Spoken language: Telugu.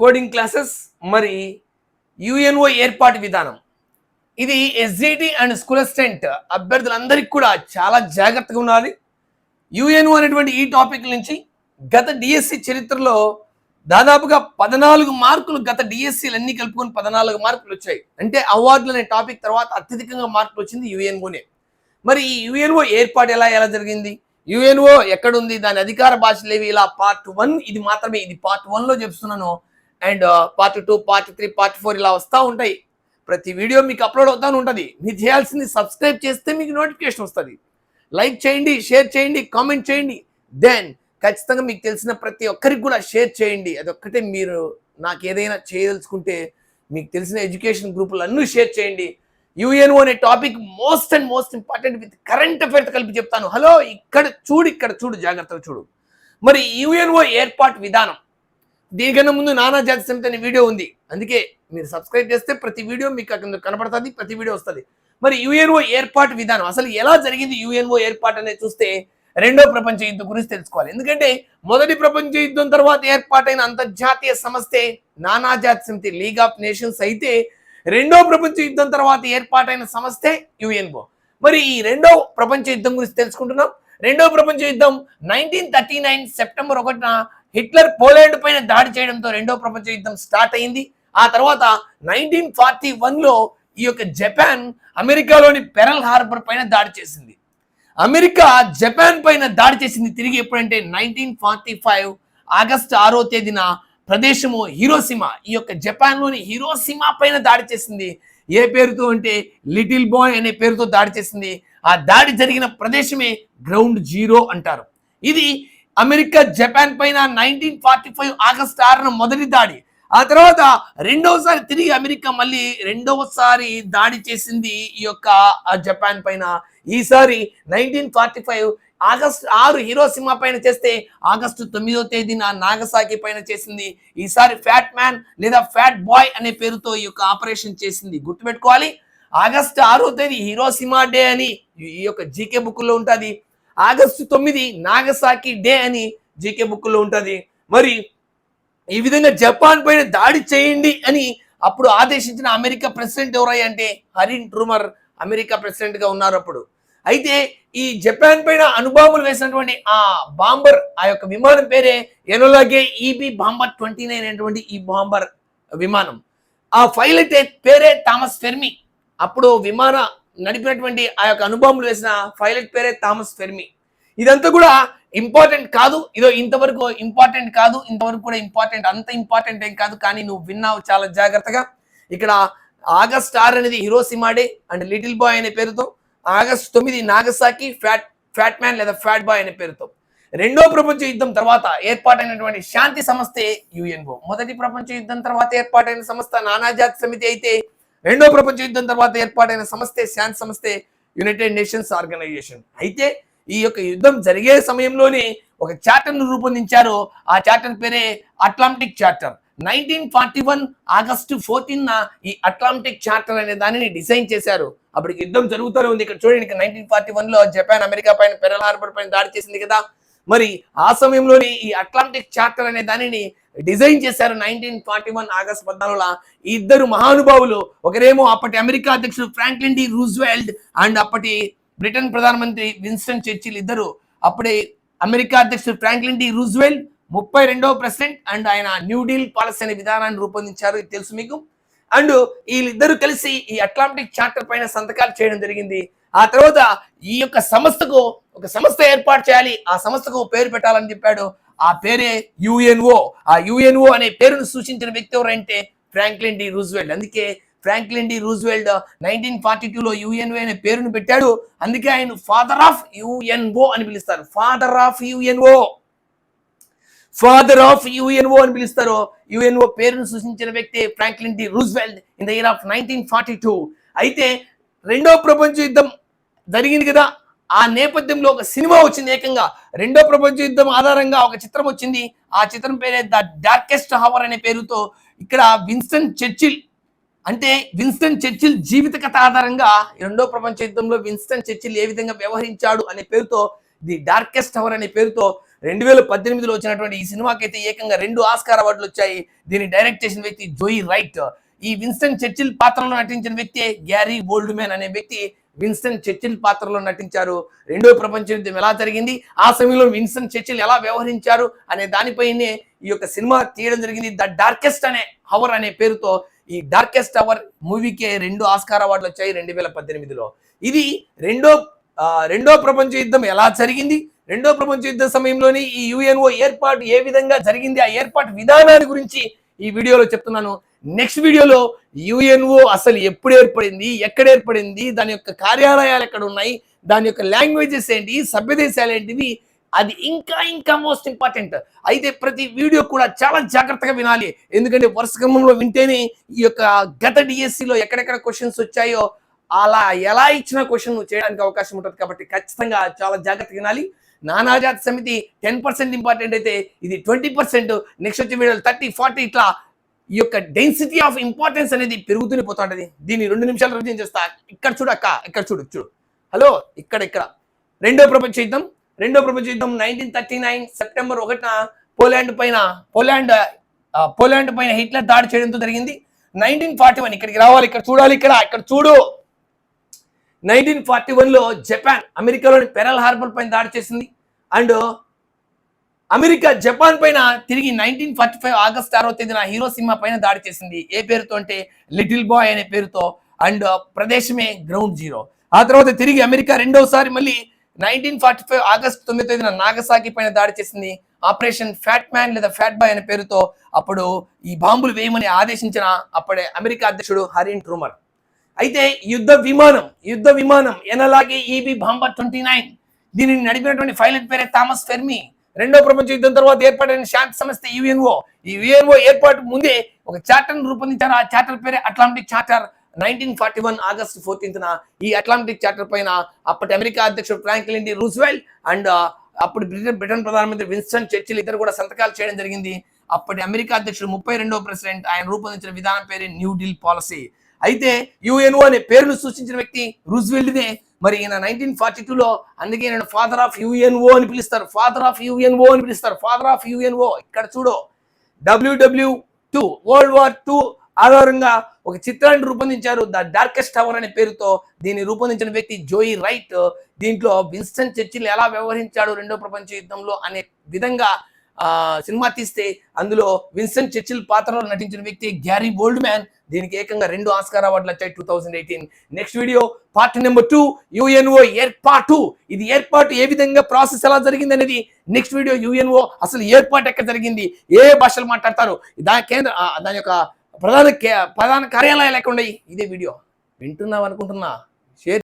కోడింగ్ క్లాసెస్ మరి యుఎన్ఓ ఏర్పాటు విధానం. ఇది ఎస్జిటి అండ్ స్కూల్ అసిస్టెంట్ అభ్యర్థులందరికీ కూడా చాలా జాగ్రత్తగా ఉండాలి. యుఎన్ఓ అనేటువంటి ఈ టాపిక్ నుంచి గత డిఎస్సి చరిత్రలో దాదాపుగా పద్నాలుగు మార్కులు గత డిఎస్సీలు అన్ని కలుపుకొని పద్నాలుగు మార్కులు వచ్చాయి. అంటే అవార్డులు అనే టాపిక్ తర్వాత అత్యధికంగా మార్కులు వచ్చింది యుఎన్ఓనే మరి ఈ యుఎన్ఓ ఏర్పాటు ఎలా ఎలా జరిగింది? యుఎన్ఓ ఎక్కడుంది? దాని అధికార భాషలు ఏవి ఇలా పార్ట్ వన్ ఇది మాత్రమే ఇది పార్ట్ వన్లో చెప్తున్నాను. And part two part three part four ఇలా వస్తూ ఉంటాయి. ప్రతి వీడియో మీకు అప్లోడ్ అవుతాను ఉంటుంది. మీరు చేయాల్సింది సబ్స్క్రైబ్ చేస్తే మీకు నోటిఫికేషన్ వస్తుంది. లైక్ చేయండి షేర్ చేయండి కామెంట్ చేయండి. దెన్ ఖచ్చితంగా మీకు తెలిసిన ప్రతి ఒక్కరికి కూడా షేర్ చేయండి. అదొక్కటే మీరు నాకు ఏదైనా చేయదలుచుకుంటే మీకు తెలిసిన ఎడ్యుకేషన్ గ్రూపులు అన్నీ షేర్ చేయండి. యుఎన్ఓ అనే topic most and most important with current affairs కలిపి చెప్తాను. హలో ఇక్కడ చూడు ఇక్కడ చూడు జాగ్రత్తగా చూడు. మరి యుఎన్ఓ ఏర్పాటు విధానం. దీనికన్నా ముందు నానా జాతి సమితి అనే వీడియో ఉంది. అందుకే మీరు సబ్స్క్రైబ్ చేస్తే ప్రతి వీడియో మీకు అక్కడ కనపడుతుంది ప్రతి వీడియో వస్తుంది. మరి యుఎన్ఓ ఏర్పాటు విధానం అసలు ఎలా జరిగింది యుఎన్ఓ ఏర్పాటు అనేది చూస్తే రెండో ప్రపంచ యుద్ధం గురించి తెలుసుకోవాలి. ఎందుకంటే మొదటి ప్రపంచ యుద్ధం తర్వాత ఏర్పాటైన అంతర్జాతీయ సంస్థే నానాజాతి సమితి లీగ్ ఆఫ్ నేషన్స్ అయితే రెండో ప్రపంచ యుద్ధం తర్వాత ఏర్పాటైన సంస్థే యుఎన్ఓ మరి ఈ రెండో ప్రపంచ యుద్ధం గురించి తెలుసుకుంటున్నాం. రెండో ప్రపంచ యుద్ధం నైన్టీన్ థర్టీ నైన్ సెప్టెంబర్ ఒకటిన హిట్లర్ పోలాండ్ పైన దాడి చేయడంతో రెండో ప్రపంచ యుద్ధం స్టార్ట్ అయింది. ఆ తర్వాత నైన్టీన్ ఫార్టీ వన్లో ఈ యొక్క జపాన్ అమెరికాలోని పెరల్ హార్బర్ పైన దాడి చేసింది. అమెరికా జపాన్ పైన దాడి చేసింది తిరిగి ఎప్పుడంటే నైన్టీన్ ఫార్టీ ఫైవ్ ఆగస్టు ఆరో తేదీన ప్రదేశము హీరోసిమా ఈ యొక్క జపాన్లోని హీరోసిమా పైన దాడి చేసింది. ఏ పేరుతో అంటే లిటిల్ బాయ్ అనే పేరుతో దాడి చేసింది. ఆ దాడి జరిగిన ప్రదేశమే గ్రౌండ్ జీరో అంటారు. ఇది అమెరికా జపాన్ పైన నైన్టీన్ ఫార్టీ ఫైవ్ ఆగస్ట్ ఆరున మొదటి దాడి. ఆ తర్వాత రెండవసారి తిరిగి అమెరికా మళ్ళీ రెండవసారి దాడి చేసింది ఈ యొక్క జపాన్ పైన. ఈసారి నైన్టీన్ ఫార్టీ ఫైవ్ ఆగస్ట్ ఆరు హీరోసిమా పైన చేస్తే ఆగస్టు తొమ్మిదో తేదీన నాగసాకి పైన చేసింది. ఈసారి ఫ్యాట్ మ్యాన్ లేదా ఫ్యాట్ బాయ్ అనే పేరుతో ఈ యొక్క ఆపరేషన్ చేసింది. గుర్తుపెట్టుకోవాలి. ఆగస్టు ఆరో తేదీ హీరోసిమా డే అని ఈ యొక్క జీకే బుక్లో ఉంటుంది. ఆగస్టు తొమ్మిది నాగసాకి డే అని జీకే బుక్లో ఉంటుంది. మరి ఈ విధంగా జపాన్ పైన దాడి చేయండి అని అప్పుడు ఆదేశించిన అమెరికా ప్రెసిడెంట్ ఎవరై అంటే హరిన్ ట్రూమర్ అమెరికా ప్రెసిడెంట్గా ఉన్నారు అప్పుడు. అయితే ఈ జపాన్ పైన అనుబాంబులు వేసినటువంటి ఆ బాంబర్ ఆ యొక్క విమానం పేరే ఎనోలాగే ఈబి బాంబర్ ట్వంటీ నైన్ అనేటువంటి ఈ బాంబర్ విమానం. ఆ పైలట్ పేరే థామస్ ఫెర్మి. అప్పుడు విమాన నడిపినటువంటి ఆ యొక్క అనుబాంబులు వేసిన పైలట్ పేరే థామస్ ఫెర్మి. ఇదంతా కూడా ఇంపార్టెంట్ కాదు. ఇదో ఇంతవరకు ఇంపార్టెంట్ కాదు. ఇంతవరకు కూడా ఇంపార్టెంట్. అంత ఇంపార్టెంట్ ఏం కాదు. కానీ నువ్వు విన్నావు చాలా జాగ్రత్తగా. ఇక్కడ ఆగస్ట్ ఆర్ అనేది Hiroshima day and little boy అనే పేరుతో ఆగస్ట్ తొమ్మిది నాగసాకి ఫ్యాట్ ఫ్యాట్ మ్యాన్ లేదా ఫ్యాట్ బాయ్ అనే పేరుతో. రెండో ప్రపంచ యుద్ధం తర్వాత ఏర్పాటైనటువంటి శాంతి సంస్థే యుఎన్ఓ. మొదటి ప్రపంచ యుద్ధం తర్వాత ఏర్పాటైన సంస్థ నానాజాతి సమితి అయితే రెండో ప్రపంచ యుద్ధం తర్వాత ఏర్పాటైన సంస్థే శాంతి సంస్థే యునైటెడ్ నేషన్స్ ఆర్గనైజేషన్. అయితే ఈ యొక్క యుద్ధం జరిగే సమయంలోనే ఒక చార్టర్ను రూపొందించారు. ఆ చార్టర్ పేరే Atlantic charter. Nineteen forty one August fourteen ఈ అట్లాంటిక్ చార్టర్ అనే దానిని డిజైన్ చేశారు. అప్పటికి యుద్ధం జరుగుతూనే ఉంది. ఇక్కడ చూడండి నైన్టీన్ ఫార్టీ వన్లో జపాన్ అమెరికా పైన పెరల్ హార్బర్ పైన దాడి చేసింది కదా. మరి ఆ సమయంలోనే ఈ అట్లాంటిక్ చార్టర్ అనే దానిని డిజైన్ చేశారు నైన్టీన్ ఫార్టీ వన్ ఆగస్ట్ పద్నాలుగులో. ఈ ఇద్దరు మహానుభావులు ఒకరేమో అప్పటి అమెరికా అధ్యక్షుడు ఫ్రాంక్లిన్ డి రూజ్వెల్డ్ అండ్ అప్పటి బ్రిటన్ ప్రధానమంత్రి విన్స్టన్ చర్చిల్ ఇద్దరు. అప్పుడే అమెరికా అధ్యక్షుడు ఫ్రాంక్లిన్ డి రూజ్వెల్డ్ ముప్పై రెండవ ప్రెసిడెంట్ అండ్ ఆయన న్యూ డీల్ పాలసీ అనే విధానాన్ని రూపొందించారు. ఇది తెలుసు మీకు. అండ్ వీళ్ళిద్దరూ కలిసి ఈ అట్లాంటిక్ చార్టర్ పైన సంతకాలు చేయడం జరిగింది. ఆ తర్వాత ఈ యొక్క సంస్థకు ఒక సంస్థ ఏర్పాటు చేయాలి. ఆ సంస్థకు పేరు పెట్టాలని చెప్పాడు. ఆ పేరే యుఎన్ఓ. ఆ యుఎన్ఓ అనే పేరును సూచించిన వ్యక్తి ఎవరంటే ఫ్రాంక్లిన్ డి రూజ్వెల్డ్ అందుకే Franklin D Roosevelt nineteen forty టూలో యుఎన్ఓ అనే పేరును పెట్టాడు. అందుకే ఆయన ఫాదర్ ఆఫ్ యుఎన్ఓ అని పిలుస్తారు. Father of UNO. Father of UNO అని పిలుస్తారు యుఎన్ఓ పేరును సూచించిన వ్యక్తి Franklin D Roosevelt in the year of nineteen forty two అయితే రెండో ప్రపంచ యుద్ధం జరిగింది కదా ఆ నేపథ్యంలో ఒక సినిమా వచ్చింది ఏకంగా. రెండో ప్రపంచ యుద్ధం ఆధారంగా ఒక చిత్రం వచ్చింది. ఆ చిత్రం పేరే ద డార్కెస్ట్ హవర్ అనే పేరుతో ఇక్కడ విన్స్టన్ చర్చిల్ అంటే విన్స్టన్ చర్చిల్ జీవిత కథ ఆధారంగా రెండో ప్రపంచ యుద్ధంలో విన్స్టన్ చర్చిల్ ఏ విధంగా వ్యవహరించాడు అనే పేరుతో ది డార్కెస్ట్ హవర్ అనే పేరుతో రెండు వేల పద్దెనిమిదిలో వచ్చినటువంటి ఈ సినిమాకి అయితే ఏకంగా రెండు ఆస్కార్ అవార్డులు వచ్చాయి. దీన్ని డైరెక్ట్ చేసిన వ్యక్తి జోయి రైట్. ఈ విన్స్టన్ చర్చిల్ పాత్రలో నటించిన వ్యక్తి గ్యారీ ఓల్డ్ మ్యాన్ అనే వ్యక్తి విన్స్టన్ చర్చిల్ పాత్రలో నటించారు. రెండో ప్రపంచ యుద్ధం ఎలా జరిగింది? ఆ సమయంలో విన్స్టన్ చర్చిల్ ఎలా వ్యవహరించారు? అనే దానిపైనే ఈ యొక్క సినిమా తీయడం జరిగింది. ద డార్కెస్ట్ అనే హవర్ అనే పేరుతో ఈ డార్కెస్ట్ అవర్ మూవీకే రెండు ఆస్కార్ అవార్డులు వచ్చాయి రెండు వేల పద్దెనిమిదిలో. ఇది రెండో రెండో ప్రపంచ యుద్ధం ఎలా జరిగింది? రెండో ప్రపంచ యుద్ధ సమయంలోని ఈ యుఎన్ఓ ఏర్పాటు ఏ విధంగా జరిగింది? ఆ ఏర్పాటు విధానాన్ని గురించి ఈ వీడియోలో చెప్తున్నాను. నెక్స్ట్ వీడియోలో యుఎన్ఓ అసలు ఎప్పుడు ఏర్పడింది? ఎక్కడ ఏర్పడింది? దాని యొక్క కార్యాలయాలు ఎక్కడ ఉన్నాయి? దాని యొక్క లాంగ్వేజెస్ ఏంటి? సభ్య దేశాలు ఏంటివి? అది ఇంకా ఇంకా మోస్ట్ ఇంపార్టెంట్. అయితే ప్రతి వీడియో కూడా చాలా జాగ్రత్తగా వినాలి. ఎందుకంటే వరుస క్రమంలో వింటేనే ఈ యొక్క గత డిఎస్సిలో ఎక్కడెక్కడ క్వశ్చన్స్ వచ్చాయో అలా ఎలా ఇచ్చిన క్వశ్చన్ చేయడానికి అవకాశం ఉంటుంది కాబట్టి ఖచ్చితంగా చాలా జాగ్రత్త వినాలి. నానాజాతి సమితి టెన్ పర్సెంట్ ఇంపార్టెంట్ అయితే ఇది ట్వంటీ పర్సెంట్ నెక్స్ట్ వచ్చే వీడియోలు థర్టీ ఫార్టీ ఇట్లా ఈ యొక్క డెన్సిటీ ఆఫ్ ఇంపార్టెన్స్ అనేది పెరుగుతూనే పోతుంటది దీన్ని రెండు నిమిషాలు రివిజన్ చేస్తా. ఇక్కడ చూడు అక్క ఇక్కడ చూడు చూడు. హలో ఇక్కడ ఇక్కడ. రెండో ప్రపంచ యుద్ధం రెండో ప్రపంచ యుద్ధం నైన్టీన్ థర్టీ నైన్ సెప్టెంబర్ ఒకటిన పోలాండ్ పైన పోలాండ్ పోలాండ్ పైన హిట్లర్ దాడి చేయడంతో జరిగింది. నైన్టీన్ ఫార్టీ వన్ ఇక్కడికి రావాలి ఇక్కడ చూడాలి ఇక్కడ ఇక్కడ చూడు. నైన్టీన్ ఫార్టీ వన్లో జపాన్ అమెరికాలోని పెరల్ హార్బర్ పైన దాడి చేసింది. అండ్ అమెరికా జపాన్ పైన తిరిగి నైన్టీన్ ఫార్టీ ఫైవ్ ఆగస్ట్ ఆరో తేదీన హీరోసిమా పైన దాడి చేసింది. ఏ పేరుతో అంటే లిటిల్ బాయ్ అనే పేరుతో. అండ్ ప్రదేశమే గ్రౌండ్ జీరో. ఆ తర్వాత తిరిగి అమెరికా రెండోసారి మళ్ళీ నైన్టీన్ ఫార్టీ ఫైవ్ ఆగస్ట్ తొమ్మిది తేదీన నాగసాకి పైన దాడి చేసింది. ఆపరేషన్ ఫ్యాట్ మ్యాన్ లేదా ఫ్యాట్ బాయ్ అనే పేరుతో. అప్పుడు ఈ బాంబులు వేయమని ఆదేశించిన అప్పుడే అమెరికా అధ్యక్షుడు హరిన్ ట్రూమర్. అయితే యుద్ధ విమానం యుద్ధ విమానం Enola Gay EB bomber twenty nine దీనిని నడిపినటువంటి పైలట్ పేరే థామస్ ఫెర్మి. రెండో ప్రపంచ యుద్ధం తర్వాత ఏర్పడిన శాంతి సంస్థ యుఎన్ఓ ఈ యుఎన్ఓ ఏర్పాటు ముందే ఒక చార్టర్ రూపొందించారు. ఆ చార్టర్ పేరే Atlantic charter nineteen forty one August ఫోర్టీన్త్న ఈ అట్లాంటిక్ చార్టర్ పైన అప్పటి అమెరికా అధ్యక్షుడు ఫ్రాంక్లిన్ డి రూజ్వెల్ అండ్ అప్పుడు బ్రిటన్ బ్రిటన్ ప్రధానమంత్రి విన్స్టన్ చర్చిల్ ఇద్దరు కూడా సంతకాలు చేయడం జరిగింది. అప్పటి అమెరికా అధ్యక్షుడు ముప్పై రెండో ప్రెసిడెంట్. ఆయన రూపొందించిన విధానం పేరు న్యూ డీల్ పాలసీ అయితే యుఎన్ఓ అనే పేరును సూచించిన వ్యక్తి రూజ్వెల్ట్దే మరి ఈయన నైన్టీన్ ఫార్టీ టూలో అందుకే నేను ఫాదర్ ఆఫ్ యుఎన్ఓ అని పిలుస్తారు. ఫాదర్ ఆఫ్ యుఎన్ఓ అని పిలుస్తారు. Father of UNO. ఇక్కడ చూడు. WW two world war two ఆధారంగా ఒక చిత్రాన్ని రూపొందించారు. ద డార్కెస్ట్ టవర్ అనే పేరుతో దీన్ని రూపొందించిన వ్యక్తి జోయి రైట్ దీంట్లో విన్స్టన్ చర్చిల్ ఎలా వ్యవహరించాడు రెండో ప్రపంచ యుద్ధంలో అనే విధంగా సినిమా తీస్తే అందులో విన్స్టన్ చర్చిల్ పాత్రలో నటించిన వ్యక్తి గ్యారీ బోల్డ్ మ్యాన్ దీనికి ఏకంగా రెండు ఆస్కార్ అవార్డులు వచ్చాయి two thousand eighteen next video part number two UNO ఏర్పాటు. ఇది ఏర్పాటు ఏ విధంగా ప్రాసెస్ ఎలా జరిగింది అనేది నెక్స్ట్ వీడియో యుఎన్ఓ అసలు ఏర్పాటు ఎక్కడ జరిగింది? ఏ భాషలు మాట్లాడతారు? దాని కేంద్ర దాని యొక్క ప్రధాన ప్రధాన కార్యాలయాలు ఎక్కడ ఉన్నాయి? ఇదే వీడియో వింటున్నావు అనుకుంటున్నా? షేర్